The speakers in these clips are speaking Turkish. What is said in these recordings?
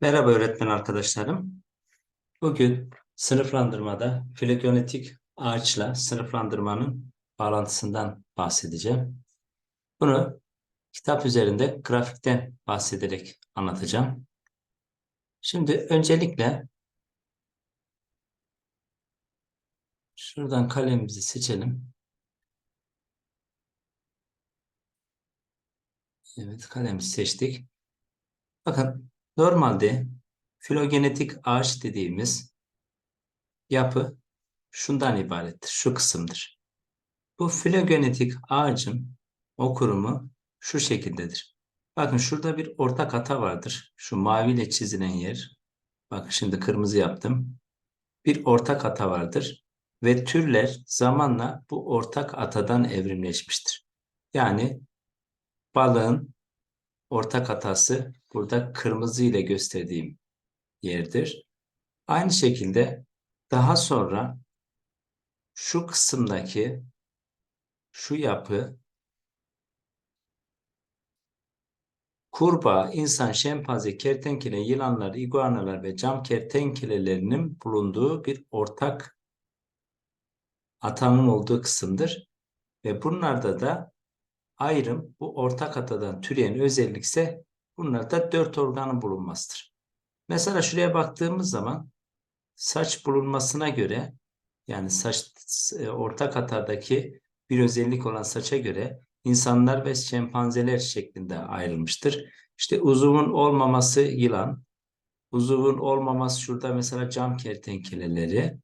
Merhaba öğretmen arkadaşlarım. Bugün sınıflandırmada filogenetik ağaçla sınıflandırmanın bağlantısından bahsedeceğim. Bunu kitap üzerinde grafikten bahsederek anlatacağım. Şimdi öncelikle şuradan kalemimizi seçelim. Evet kalemizi seçtik. Bakın Normalde filogenetik ağaç dediğimiz yapı şundan ibarettir. Şu kısımdır. Bu filogenetik ağacın okurumu şu şekildedir. Bakın şurada bir ortak ata vardır. Şu maviyle çizilen yer. Bakın şimdi kırmızı yaptım. Bir ortak ata vardır. Ve türler zamanla bu ortak atadan evrimleşmiştir. Yani balığın ortak hatası burada kırmızı ile gösterdiğim yerdir. Aynı şekilde daha sonra şu kısımdaki şu yapı kurbağa, insan, şempanze, kertenkele, yılanlar, iguanalar ve cam kertenkelelerinin bulunduğu bir ortak atanın olduğu kısımdır. Ve bunlarda da ayrım bu ortak atadan türeyen özellikse bunlarda dört organın bulunmasıdır. Mesela şuraya baktığımız zaman saç bulunmasına göre yani saç e, ortak atadaki bir özellik olan saça göre insanlar ve şempanzeler şeklinde ayrılmıştır. İşte uzuvun olmaması yılan, uzuvun olmaması şurada mesela cam kertenkeleleri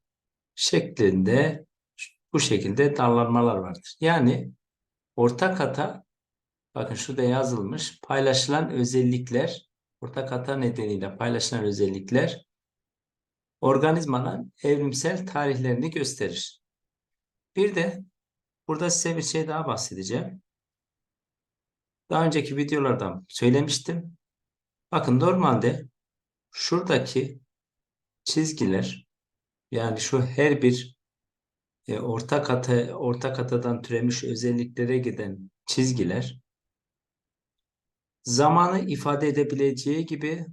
şeklinde bu şekilde dallanmalar vardır. Yani Ortak hata, bakın şurada yazılmış, paylaşılan özellikler, ortak hata nedeniyle paylaşılan özellikler organizmanın evrimsel tarihlerini gösterir. Bir de burada size bir şey daha bahsedeceğim. Daha önceki videolardan söylemiştim. Bakın normalde şuradaki çizgiler yani şu her bir e, ortak ata ortak atadan türemiş özelliklere giden çizgiler zamanı ifade edebileceği gibi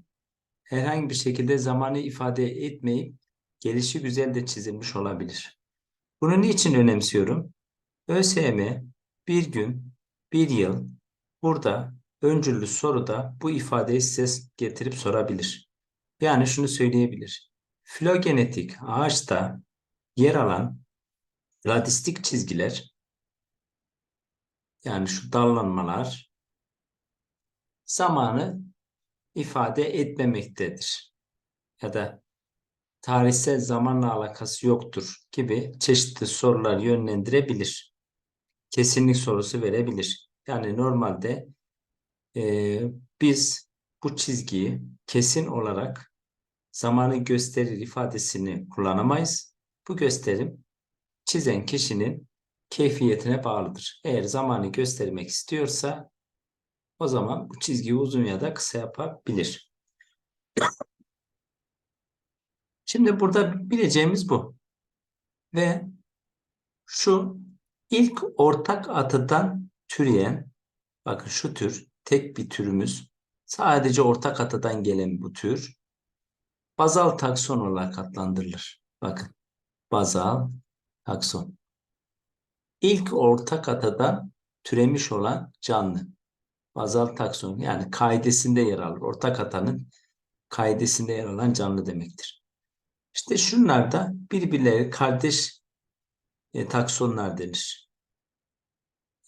herhangi bir şekilde zamanı ifade etmeyip gelişi güzel de çizilmiş olabilir. Bunu niçin önemsiyorum? ÖSYM bir gün, bir yıl burada öncüllü soruda bu ifadeyi size getirip sorabilir. Yani şunu söyleyebilir. Filogenetik ağaçta yer alan radistik çizgiler yani şu dallanmalar zamanı ifade etmemektedir. Ya da tarihsel zamanla alakası yoktur gibi çeşitli sorular yönlendirebilir. Kesinlik sorusu verebilir. Yani normalde e, biz bu çizgiyi kesin olarak zamanı gösterir ifadesini kullanamayız. Bu gösterim çizen kişinin keyfiyetine bağlıdır. Eğer zamanı göstermek istiyorsa o zaman bu çizgiyi uzun ya da kısa yapabilir. Şimdi burada bileceğimiz bu. Ve şu ilk ortak atıdan türeyen bakın şu tür tek bir türümüz sadece ortak atadan gelen bu tür bazal takson olarak adlandırılır. Bakın bazal takson. İlk ortak atadan türemiş olan canlı. Bazal takson yani kaidesinde yer alır. Ortak atanın kaidesinde yer alan canlı demektir. İşte şunlar da birbirleri kardeş e, taksonlar denir.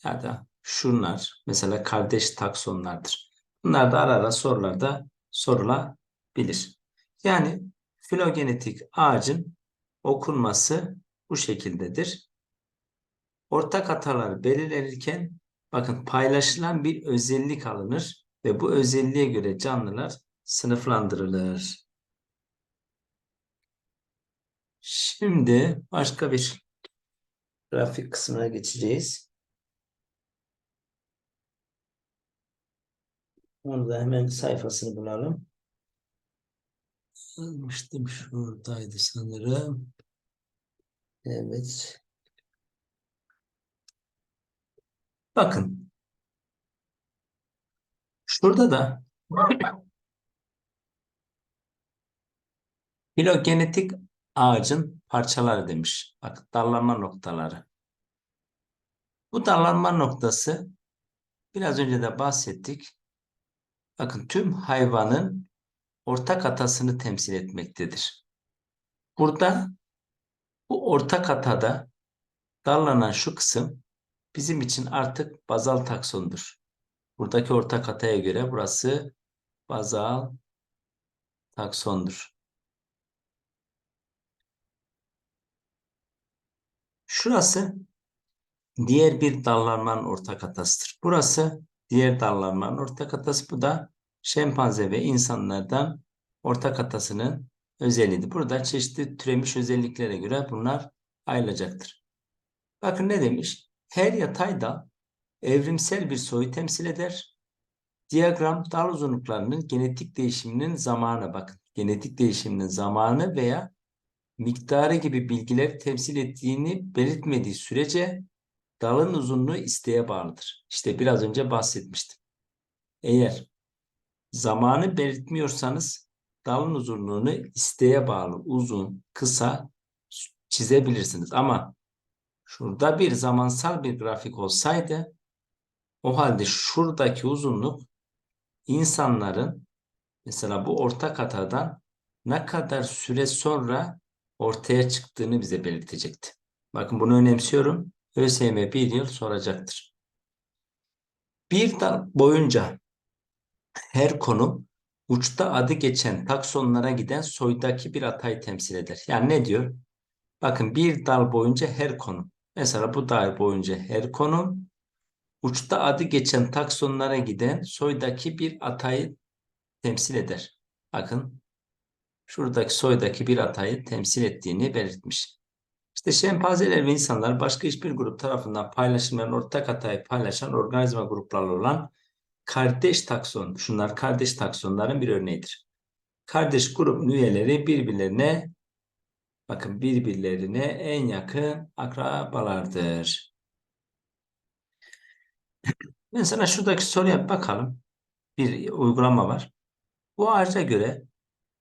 Ya da şunlar mesela kardeş taksonlardır. Bunlar da ara ara sorularda sorulabilir. Yani filogenetik ağacın okunması bu şekildedir. Ortak hatalar belirlenirken bakın paylaşılan bir özellik alınır ve bu özelliğe göre canlılar sınıflandırılır. Şimdi başka bir grafik kısmına geçeceğiz. Onu da hemen sayfasını bulalım. Almıştım şuradaydı sanırım. Evet. Bakın. Şurada da Filogenetik ağacın parçaları demiş. Bak dallanma noktaları. Bu dallanma noktası biraz önce de bahsettik. Bakın tüm hayvanın ortak atasını temsil etmektedir. Burada bu ortak atada dallanan şu kısım bizim için artık bazal taksondur. Buradaki ortak ataya göre burası bazal taksondur. Şurası diğer bir dallanmanın ortak atasıdır. Burası diğer dallanmanın ortak atası. Bu da şempanze ve insanlardan ortak atasının özelliğidir. Burada çeşitli türemiş özelliklere göre bunlar ayrılacaktır. Bakın ne demiş? Her yatay dal evrimsel bir soyu temsil eder. Diyagram dal uzunluklarının genetik değişiminin zamanı bakın. Genetik değişiminin zamanı veya miktarı gibi bilgiler temsil ettiğini belirtmediği sürece dalın uzunluğu isteğe bağlıdır. İşte biraz önce bahsetmiştim. Eğer zamanı belirtmiyorsanız dalın uzunluğunu isteğe bağlı uzun, kısa çizebilirsiniz. Ama şurada bir zamansal bir grafik olsaydı o halde şuradaki uzunluk insanların mesela bu ortak hatadan ne kadar süre sonra ortaya çıktığını bize belirtecekti. Bakın bunu önemsiyorum. ÖSYM bir yıl soracaktır. Bir dal boyunca her konu uçta adı geçen taksonlara giden soydaki bir atayı temsil eder. Yani ne diyor? Bakın bir dal boyunca her konu. Mesela bu dal boyunca her konu uçta adı geçen taksonlara giden soydaki bir atayı temsil eder. Bakın şuradaki soydaki bir atayı temsil ettiğini belirtmiş. İşte şempanzeler ve insanlar başka hiçbir grup tarafından paylaşılmayan ortak hatayı paylaşan organizma grupları olan kardeş takson, şunlar kardeş taksonların bir örneğidir. Kardeş grup üyeleri birbirlerine bakın birbirlerine en yakın akrabalardır. Mesela şuradaki soruya bakalım. Bir uygulama var. Bu ağaca göre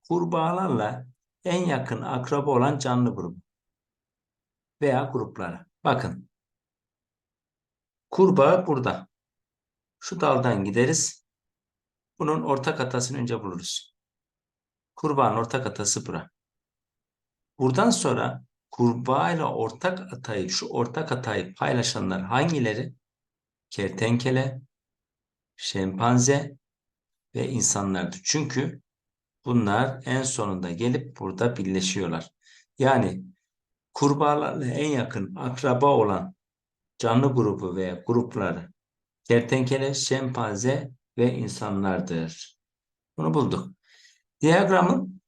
kurbağalarla en yakın akraba olan canlı grubu veya gruplara. Bakın. Kurbağa burada. Şu daldan gideriz. Bunun ortak atasını önce buluruz. Kurbağanın ortak atası bura. Buradan sonra kurbağa ile ortak atayı, şu ortak atayı paylaşanlar hangileri? Kertenkele, şempanze ve insanlardır. Çünkü bunlar en sonunda gelip burada birleşiyorlar. Yani kurbağalarla en yakın akraba olan canlı grubu veya grupları kertenkele, şempanze ve insanlardır. Bunu bulduk. Diyagramın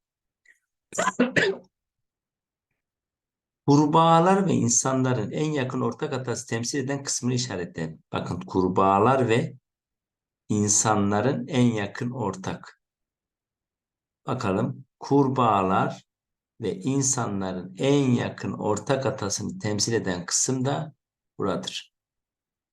kurbağalar ve insanların en yakın ortak atası temsil eden kısmını işaretleyin. Bakın kurbağalar ve insanların en yakın ortak. Bakalım kurbağalar ve insanların en yakın ortak atasını temsil eden kısım da buradır.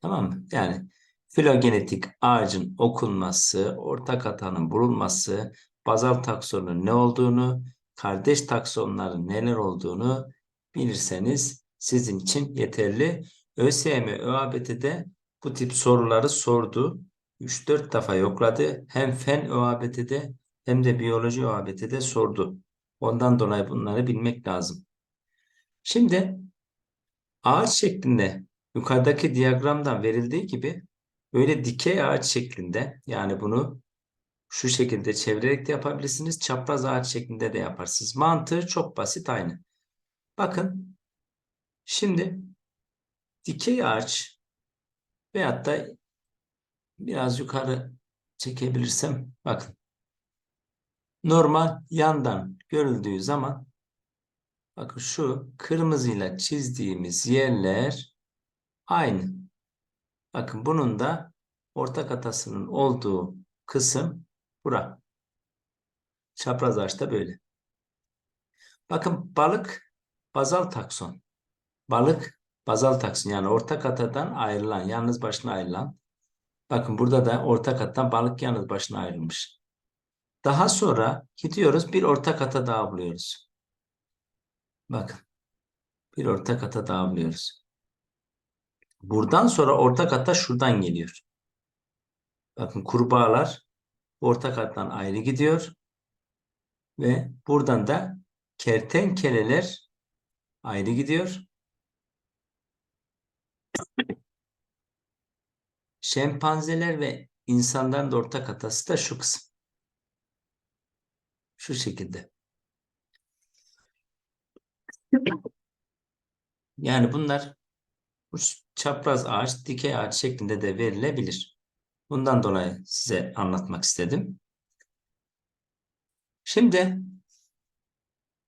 Tamam mı? Yani filogenetik ağacın okunması, ortak atanın bulunması, bazal taksonun ne olduğunu, kardeş taksonların neler olduğunu bilirseniz sizin için yeterli. ÖSYM, ÖABT'de bu tip soruları sordu. 3-4 defa yokladı. Hem fen ÖABT'de hem de biyoloji ÖABT'de sordu. Ondan dolayı bunları bilmek lazım. Şimdi ağaç şeklinde yukarıdaki diyagramdan verildiği gibi böyle dikey ağaç şeklinde yani bunu şu şekilde çevirerek de yapabilirsiniz. Çapraz ağaç şeklinde de yaparsınız. Mantığı çok basit aynı. Bakın şimdi dikey ağaç veyahut da biraz yukarı çekebilirsem bakın normal yandan görüldüğü zaman bakın şu kırmızıyla çizdiğimiz yerler aynı. Bakın bunun da ortak atasının olduğu kısım bura. Çapraz ağaçta böyle. Bakın balık bazal takson. Balık bazal takson yani ortak atadan ayrılan, yalnız başına ayrılan. Bakın burada da ortak attan balık yalnız başına ayrılmış. Daha sonra gidiyoruz bir ortak ata daha buluyoruz. Bakın. Bir ortak ata daha buluyoruz. Buradan sonra ortak ata şuradan geliyor. Bakın kurbağalar ortak hattan ayrı gidiyor. Ve buradan da kertenkeleler ayrı gidiyor. Şempanzeler ve insanların da ortak hatası da şu kısım. Şu şekilde. Yani bunlar bu çapraz ağaç, dikey ağaç şeklinde de verilebilir. Bundan dolayı size anlatmak istedim. Şimdi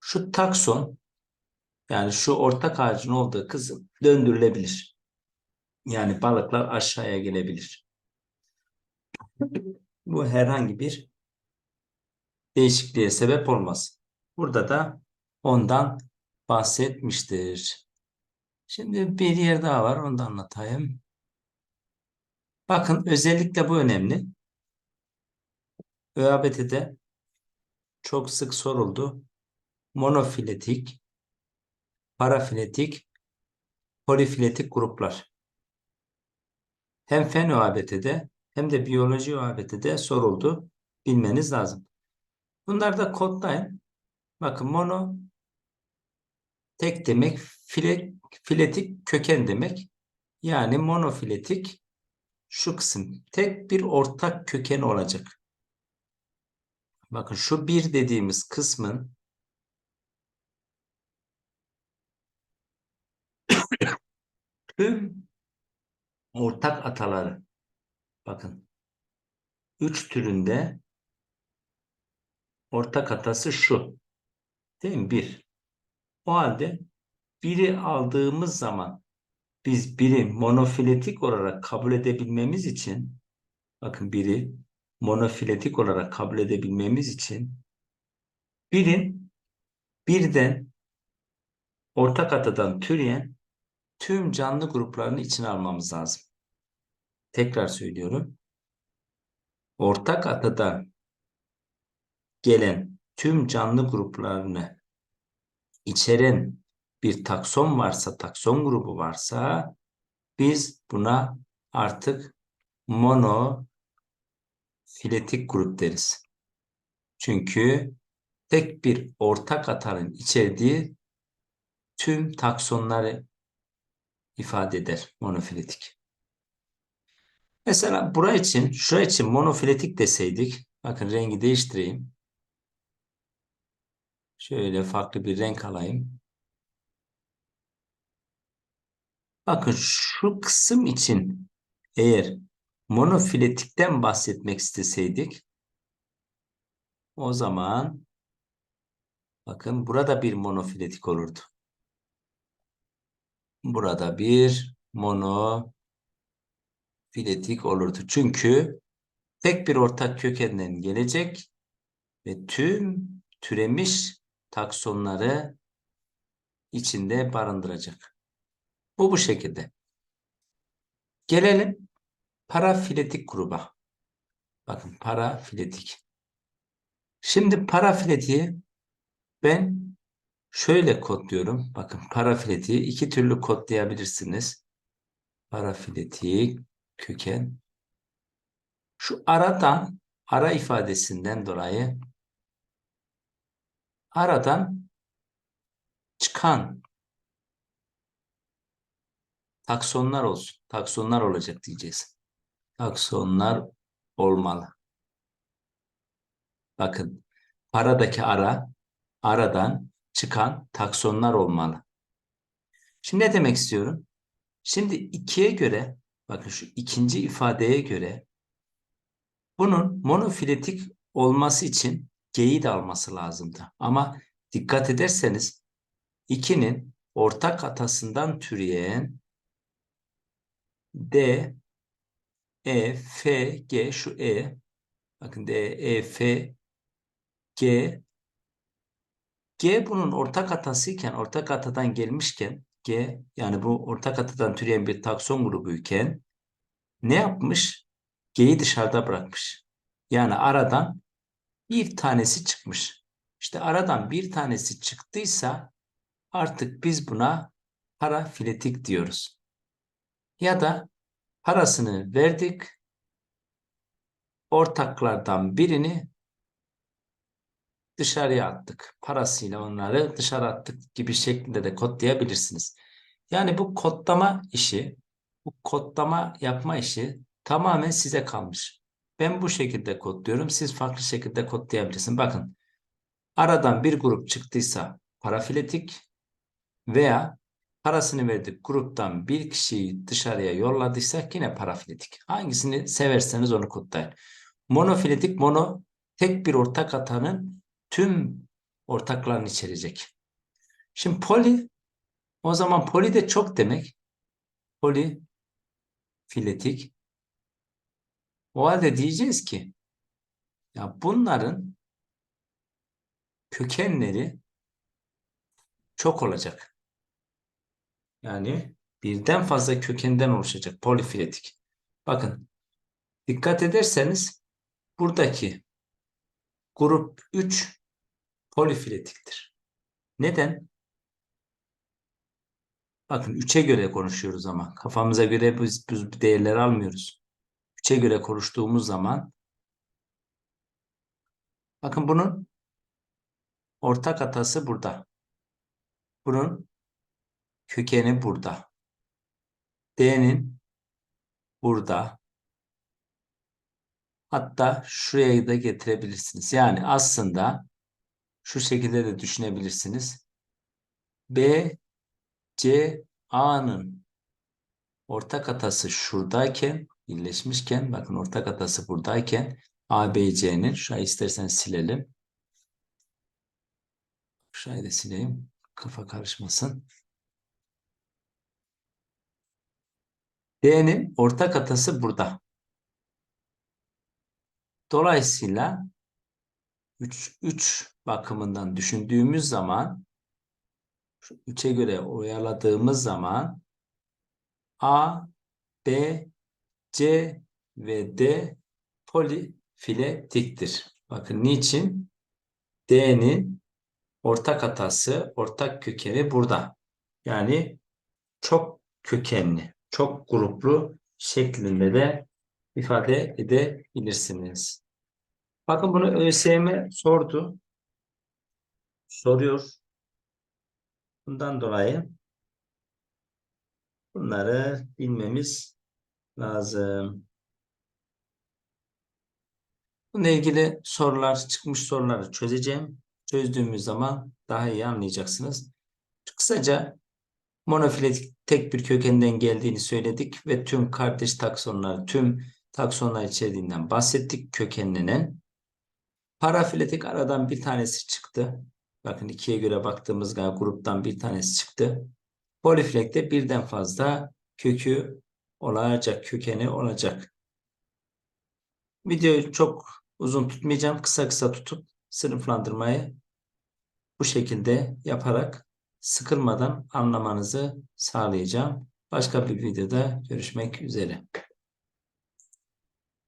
şu takson yani şu ortak ağacın olduğu kısım döndürülebilir. Yani balıklar aşağıya gelebilir. Bu herhangi bir değişikliğe sebep olmaz. Burada da ondan bahsetmiştir. Şimdi bir yer daha var. Onu da anlatayım. Bakın özellikle bu önemli. ÖABT'de çok sık soruldu. Monofiletik, parafiletik, polifiletik gruplar. Hem fen ÖABT'de hem de biyoloji ÖABT'de soruldu. Bilmeniz lazım. Bunlar da kodlayın. Bakın mono tek demek, file, filetik köken demek. Yani monofiletik şu kısım tek bir ortak köken olacak. Bakın şu bir dediğimiz kısmın tüm ortak ataları bakın üç türünde ortak atası şu. Değil mi? Bir. O halde biri aldığımız zaman biz biri monofiletik olarak kabul edebilmemiz için bakın biri monofiletik olarak kabul edebilmemiz için birin birden ortak atadan türeyen tüm canlı gruplarını içine almamız lazım. Tekrar söylüyorum. Ortak atadan gelen tüm canlı gruplarını içeren bir takson varsa, takson grubu varsa biz buna artık mono filetik grup deriz. Çünkü tek bir ortak atanın içerdiği tüm taksonları ifade eder monofiletik. Mesela bura için, şu için monofiletik deseydik, bakın rengi değiştireyim. Şöyle farklı bir renk alayım. Bakın şu kısım için eğer monofiletikten bahsetmek isteseydik o zaman bakın burada bir monofiletik olurdu. Burada bir monofiletik olurdu. Çünkü tek bir ortak kökenden gelecek ve tüm türemiş taksonları içinde barındıracak. Bu bu şekilde. Gelelim parafiletik gruba. Bakın parafiletik. Şimdi parafiletiği ben şöyle kodluyorum. Bakın parafiletiği iki türlü kodlayabilirsiniz. Parafiletik köken. Şu aradan ara ifadesinden dolayı aradan çıkan taksonlar olsun. Taksonlar olacak diyeceğiz. Taksonlar olmalı. Bakın paradaki ara aradan çıkan taksonlar olmalı. Şimdi ne demek istiyorum? Şimdi ikiye göre bakın şu ikinci ifadeye göre bunun monofiletik olması için G'yi de alması lazımdı. Ama dikkat ederseniz 2'nin ortak atasından türeyen D, E, F, G şu E bakın D, E, F, G G bunun ortak atasıyken ortak atadan gelmişken G yani bu ortak atadan türeyen bir takson grubuyken ne yapmış? G'yi dışarıda bırakmış. Yani aradan bir tanesi çıkmış. İşte aradan bir tanesi çıktıysa artık biz buna parafiletik diyoruz. Ya da parasını verdik, ortaklardan birini dışarıya attık. Parasıyla onları dışarı attık gibi şeklinde de kodlayabilirsiniz. Yani bu kodlama işi, bu kodlama yapma işi tamamen size kalmış. Ben bu şekilde kodluyorum. Siz farklı şekilde kodlayabilirsiniz. Bakın aradan bir grup çıktıysa parafiletik veya parasını verdik gruptan bir kişiyi dışarıya yolladıysak yine parafiletik. Hangisini severseniz onu kodlayın. Monofiletik mono tek bir ortak atanın tüm ortaklarını içerecek. Şimdi poli o zaman poli de çok demek. Poli filetik. O halde diyeceğiz ki ya bunların kökenleri çok olacak. Yani birden fazla kökenden oluşacak polifiletik. Bakın dikkat ederseniz buradaki grup 3 polifiletiktir. Neden? Bakın 3'e göre konuşuyoruz ama kafamıza göre biz, biz değerleri almıyoruz. 3'e göre konuştuğumuz zaman bakın bunun ortak atası burada. Bunun kökeni burada. D'nin burada. Hatta şuraya da getirebilirsiniz. Yani aslında şu şekilde de düşünebilirsiniz. B, C, A'nın ortak atası şuradayken, birleşmişken, bakın ortak atası buradayken A, B, C'nin, şurayı isterseniz silelim. Şurayı da sileyim. Kafa karışmasın. D'nin ortak atası burada. Dolayısıyla 3, 3 bakımından düşündüğümüz zaman 3'e göre oyaladığımız zaman A, B, C ve D polifiletiktir. Bakın niçin? D'nin ortak atası, ortak kökeni burada. Yani çok kökenli, çok gruplu şeklinde de ifade edebilirsiniz. Bakın bunu ÖSYM sordu. Soruyor. Bundan dolayı bunları bilmemiz lazım. Bununla ilgili sorular, çıkmış soruları çözeceğim. Çözdüğümüz zaman daha iyi anlayacaksınız. Kısaca monofiletik tek bir kökenden geldiğini söyledik ve tüm kardeş taksonlar, tüm taksonlar içeriğinden bahsettik kökenlenen. Parafiletik aradan bir tanesi çıktı. Bakın ikiye göre baktığımız gruptan bir tanesi çıktı. Polifilekte birden fazla kökü olacak, kökeni olacak. Videoyu çok uzun tutmayacağım. Kısa kısa tutup sınıflandırmayı bu şekilde yaparak sıkılmadan anlamanızı sağlayacağım. Başka bir videoda görüşmek üzere.